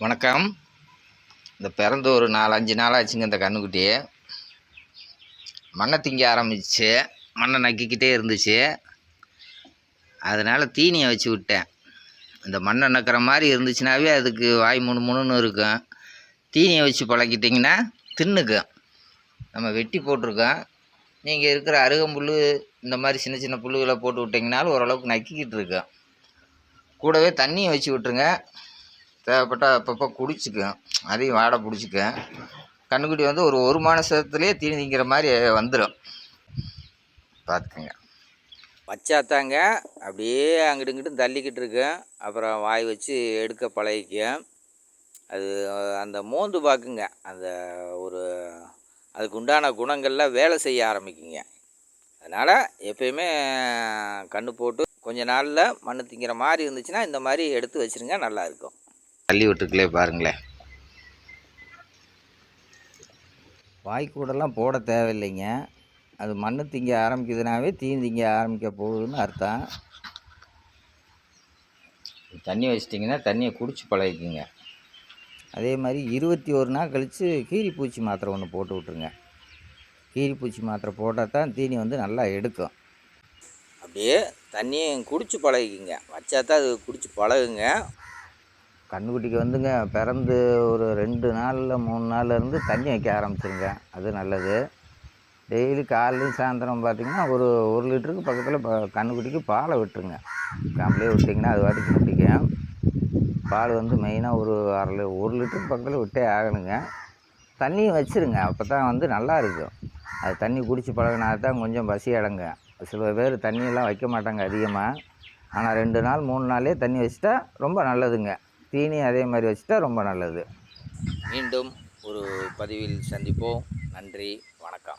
வணக்கம். இந்த பிறந்து ஒரு நாலு அஞ்சு நாள் ஆச்சுங்க இந்த கண்ணுக்குட்டி. மண்ணை திங்க ஆரம்பிச்சு மண்ணை நக்கிக்கிட்டே இருந்துச்சு. அதனால் தீனியை வச்சு விட்டேன். இந்த மண்ணை நக்கிற மாதிரி இருந்துச்சுனாவே அதுக்கு வாய் முணு முணுன்னு இருக்கும். தீனியை வச்சு பழக்கிட்டிங்கன்னா தின்னுக்கும் நம்ம வெட்டி போட்டிருக்கோம். நீங்கள் இருக்கிற அருகம்புல் இந்த மாதிரி சின்ன சின்ன புல்லுகளை போட்டு விட்டிங்கனாலும் ஓரளவுக்கு நக்கிக்கிட்டு இருக்கும் கூடவே தண்ணியை வச்சு விட்டுருங்க. தேவைப்பட்டால் அப்பப்போ குடிச்சிக்கும் அதையும் வாடை பிடிச்சிக்கும் கண்ணுக்குட்டி வந்து ஒரு ஒரு மாதத்துலேயே தீனி திங்கிற மாதிரி வந்துடும் பார்த்துக்குங்க வச்சாத்தாங்க அப்படியே அங்கிட்டு இங்கிட்டும் தள்ளிக்கிட்டு இருக்கும் அப்புறம் வாய் வச்சு எடுக்க பழகிக்கும் அது அந்த மோந்து பார்க்குங்க அந்த ஒரு அதுக்கு உண்டான குணங்கள்லாம் வேலை செய்ய ஆரம்பிக்குங்க. அதனால் எப்பயுமே கண்ணு போட்டு கொஞ்ச நாளில் மண்ணு திங்கிற மாதிரி இருந்துச்சுன்னா இந்த மாதிரி எடுத்து வச்சுருங்க நல்லாயிருக்கும் தள்ளி விட்டுருக்கலே பாருங்களேன் வாய்க்கூடெல்லாம் போட தேவையில்லைங்க. அது மண்ணு திங்க ஆரம்பிக்குதுனாவே தீனி திங்க ஆரம்பிக்க போகுதுன்னு அர்த்தம். தண்ணி வச்சிட்டிங்கன்னா தண்ணியை குடிச்சு பழகிக்குங்க. அதே மாதிரி இருபத்தி ஒரு நாள் கழித்து கீரிப்பூச்சி மாத்திரை ஒன்று போட்டு விட்ருங்க கீரிப்பூச்சி மாத்திரை போட்டால் தான் தீனி வந்து நல்லா எடுக்கும். அப்படியே தண்ணியை குடிச்சு பழகிக்குங்க. வச்சா தான் அது குடிச்சு பழகுங்க. கண்ணுக்குட்டிக்கு வந்துங்க பிறந்து ஒரு ரெண்டு நாளில் மூணு நாள்லேருந்து தண்ணி வைக்க ஆரம்பிச்சிருங்க. அது நல்லது. டெய்லி காலையும் சாயந்தரம் பார்த்தீங்கன்னா ஒரு ஒரு லிட்டருக்கு பக்கத்தில் ப கண்ணுக்குட்டிக்கு பாலை விட்டுருங்க. காமலே விட்டிங்கன்னா அது வாட்டிக்கு குட்டிக்கும் பால் வந்து மெயினாக ஒரு அரை லி ஒரு லிட்டருக்கு பக்கத்தில் விட்டே ஆகணுங்க. தண்ணியும் வச்சுருங்க. அப்போ தான் வந்து நல்லா இருக்கும். அது தண்ணி குடித்து பழகினா தான் கொஞ்சம் பசி அடங்க. சில பேர் தண்ணியெல்லாம் வைக்க மாட்டாங்க அதிகமாக ஆனால் ரெண்டு நாள் மூணு நாளே தண்ணி வச்சுட்டா ரொம்ப நல்லதுங்க. தீனி அதே மாதிரி வச்சுட்டா ரொம்ப நல்லது. மீண்டும் ஒரு பதிவில் சந்திப்போம். நன்றி. வணக்கம்.